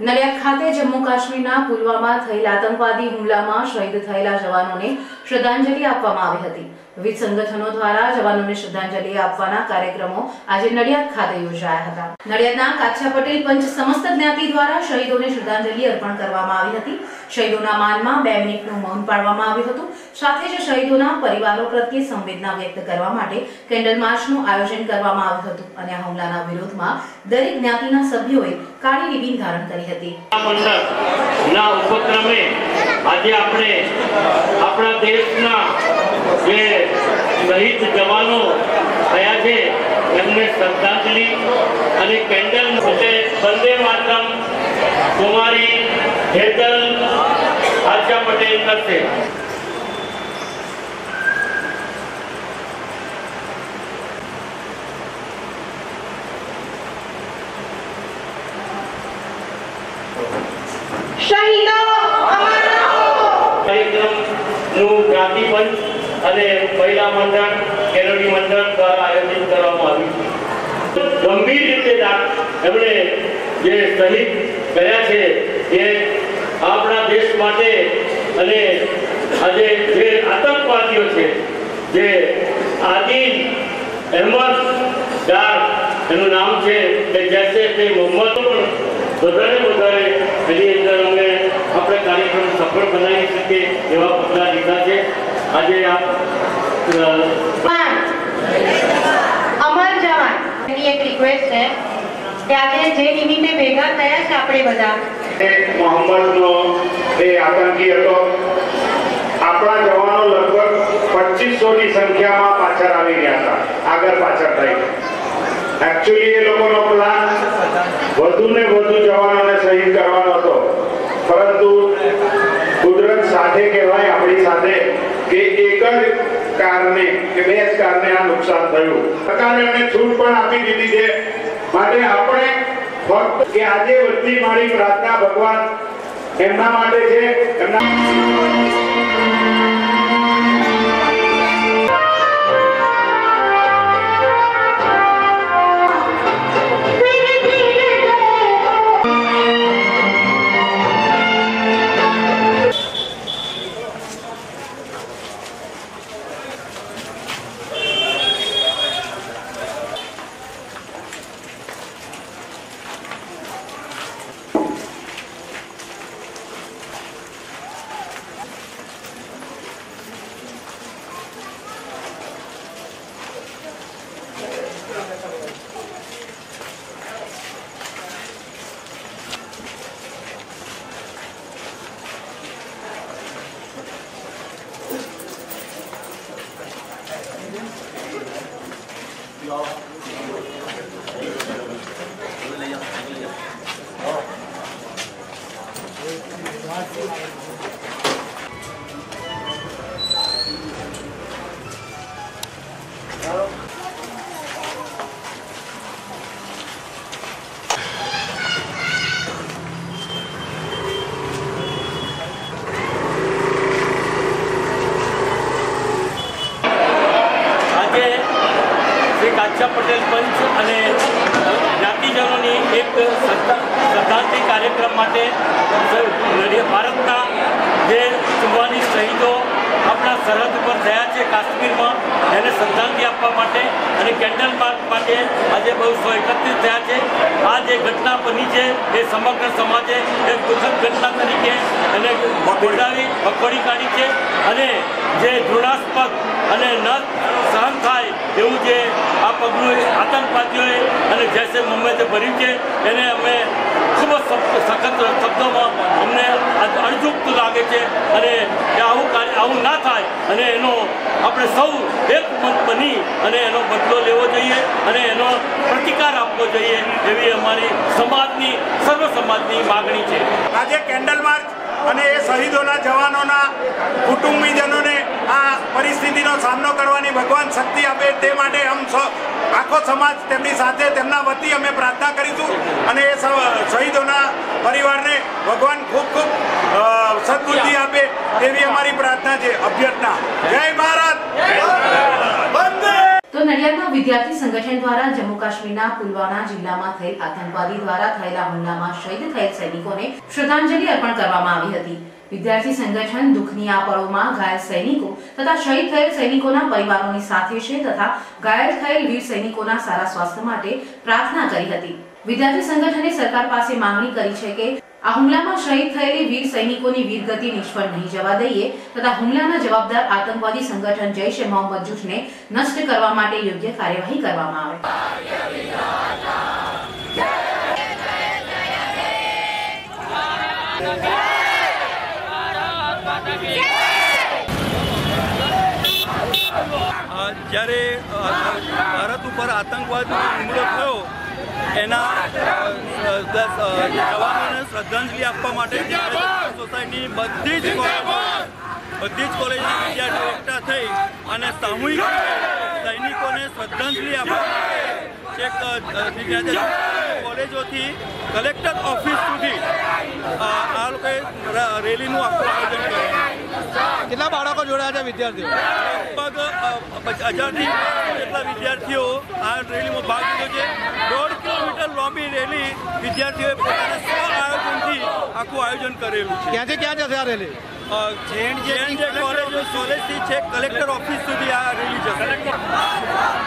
નડિયાદ ખાતે જમ્મુ કાશ્મીરના પુલવામા થયેલા આતંકવાદી હુમલામાં શહીદ થયેલા જવાનોને શ્રદ્ધાંજલિ આપવામાં આવી હતી. વિવિધ સંગઠનો દ્વારા જવાનોને શ્રદ્ધાંજલિ આપવાના કાર્યક્રમો આજે નડિયાદ ખાતે યોજાયા હતા. નડિયાદના કાછા પટેલ પંચ સમસ્ત જ્ઞાતિ દ્વારા શહીદોને શ્રદ્ધાંજલિ અર્પણ કરવામાં આવી હતી. શહીદોના માનમાં બે મિનિટનું મૌન પાળવામાં આવ્યું હતું. સાથે જ શહીદોના પરિવારો પ્રત્યે સંવેદના વ્યક્ત કરવા માટે કેન્ડલ માર્ચનું આયોજન કરવામાં આવ્યું હતું અને આ હુમલાના વિરોધમાં દરેક જ્ઞાતિના સભ્યોએ કાળી રિબિન ધારણ કરી હતી. આજે આપણે આપણા દેશના જે શહીદ જવાનો થયા છે એમને શ્રદ્ધાંજલિ અને કેન્ડલ એટલે વંદે માતરમ કુમારી હેતલ આશા પટેલ કરશે. શહીદો અમર રહો કાર્યક્રમનું જ્ઞાતિ પંચ અને મહિલા મંડળ કેરોડી મંડળ દ્વારા આયોજિત કરવામાં આવ્યું છે. ગંભીર રીતે એમણે જે શહીદ કર્યા છે, એ આપણા દેશ માટે અને આજે જે આતંકવાદીઓ છે, જે આદિલ અહેમદ ડાર એનું નામ છે કે જૈસે તે મોહમ્મદ પણ વધારે વધારે એની અંદર અમે આપણે કાર્યક્રમ સફળ બનાવી શકીએ એવા પગલાં લીધા છે. આજે આપ અમર જવાન. એની એક રિક્વેસ્ટ છે કે આજે જે નિમિત્તે ભેગા થયા છે આપણે બધા. મોહમ્મદનો એ આતંકી હતો. આપણા જવાનો લગભગ પચીસો ની સંખ્યામાં પાછળ આવી ગયા હતા. આગળ પાછળ થઈ એકચ્યુઅલી એ લોકોનો પ્લાન વધુ ને વધુ જવાનોને શહીદ કરવાનો સાથે કહેવાય, આપણી સાથે, કે એક જ કારણે, કે બે જ કારણે આ નુકસાન થયું. સરકારે એમને છૂટ પણ આપી દીધી છે. માટે આપણે ફક્ત કે આજે વધતી મારી પ્રાર્થના ભગવાન એમના માટે છે. એમના આજે કાચા પટેલ પંચ અને જ્ઞાતિજનોની એક શ્રદ્ધા- શ્રદ્ધાંજલિ કાર્યક્રમ માટે ભારતના જે ચુમ્માલીસ શહીદો સરહદ ઉપર થયા છે કાશ્મીરમાં. એને શ્રદ્ધાંજલિ આપવા માટે અને કેન્ડલ માર્ચ માટે આજે બહુ સો એકત્રિત થયા છે. આ જે ઘટના બની છે એ સમગ્ર સમાજે એક દુઃખદ ઘટના તરીકે એને વખોડાવી વખોડી કાઢી છે. અને જે ઘૃણાસ્પદ અને ન સહન થાય એવું જે આ પગલું આતંકવાદીઓએ અને જૈસે મોહમ્મદે ભર્યું છે, એને અમે ખૂબ જ સખત શબ્દોમાં અમને અણજુક્ત લાગે છે. અને આવું આવું ના થાય અને એનો આપણે સૌ એક મત બની અને એનો બદલો લેવો જોઈએ અને એનો પ્રતિકાર આપવો જોઈએ એવી અમારી સમાજની, સર્વ સમાજની માગણી છે. આજે કેન્ડલ માર્ચ અને એ શહીદોના જવાનોના કુટુંબીજનોને આ પરિસ્થિતિનો સામનો કરવાની ભગવાન શક્તિ આપે તે માટે અમ આખો સમાજ તેમની સાથે તેમના વતી અમે પ્રાર્થના કરીશું અને એ શહીદોના પરિવારને ભગવાન ખૂબ ખૂબ સદબુદ્ધિ આપે તેવી અમારી પ્રાર્થના છે અભ્યર્થના. જય ભારત! તો નડિયાદના વિદ્યાર્થી સંગઠન દ્વારા જમ્મુ કાશ્મીરના પુલવામા જિલ્લામાં થયેલ આતંકવાદી દ્વારા થયેલા હુમલામાં શહીદ થયેલ સૈનિકોને શ્રદ્ધાંજલિ અર્પણ કરવામાં આવી હતી. વિદ્યાર્થી સંગઠન દુઃખની આ પળોમાં ઘાયલ સૈનિકો તથા શહીદ થયેલ સૈનિકોના પરિવારોની સાથે છે તથા ઘાયલ થયેલ વીર સૈનિકોના સારા સ્વાસ્થ્ય માટે પ્રાર્થના કરી હતી વિદ્યાર્થી સંગઠને સરકાર પાસે માંગણી કરી છે કે આ હુમલામાં શહીદ થયેલી વીર સૈનિકોની વીરગતિ નિષ્ફળ નહીં જવા દઈએ તથા હુમલાના જવાબદાર આતંકવાદી સંગઠન જૈશ એ મોહમ્મદ જૂથને નષ્ટ કરવા માટે યોગ્ય કાર્યવાહી કરવામાં આવે જ્યારે ભારત ઉપર આતંકવાદનો હુમલો થયો એના જવાનોને શ્રદ્ધાંજલિ આપવા માટે સોસાયટીની બધી જ બધી જ કોલેજના વિદ્યાર્થીઓ એકઠા થઈ અને સામૂહિક સૈનિકોને શ્રદ્ધાંજલિ આપવા માટે કોલેજોથી કલેક્ટર ઓફિસ સુધી આ લોકોએ રેલીનું આખું આયોજન કર્યું. કેટલા બાળકો જોડાયા છે વિદ્યાર્થીઓ લગભગ હજારથી જેટલા વિદ્યાર્થીઓ આ રેલીમાં ભાગ લીધો છે દોઢ કિલોમીટર લાંબી રેલી વિદ્યાર્થીઓએ પોતાના સ્વ આયોજનથી આખું આયોજન કરેલું છે ક્યાંથી ક્યાં જશે આ રેલી અ, કોલેજ કોલેજો કોલેજથી છે કલેક્ટર ઓફિસ સુધી આ રેલી જશે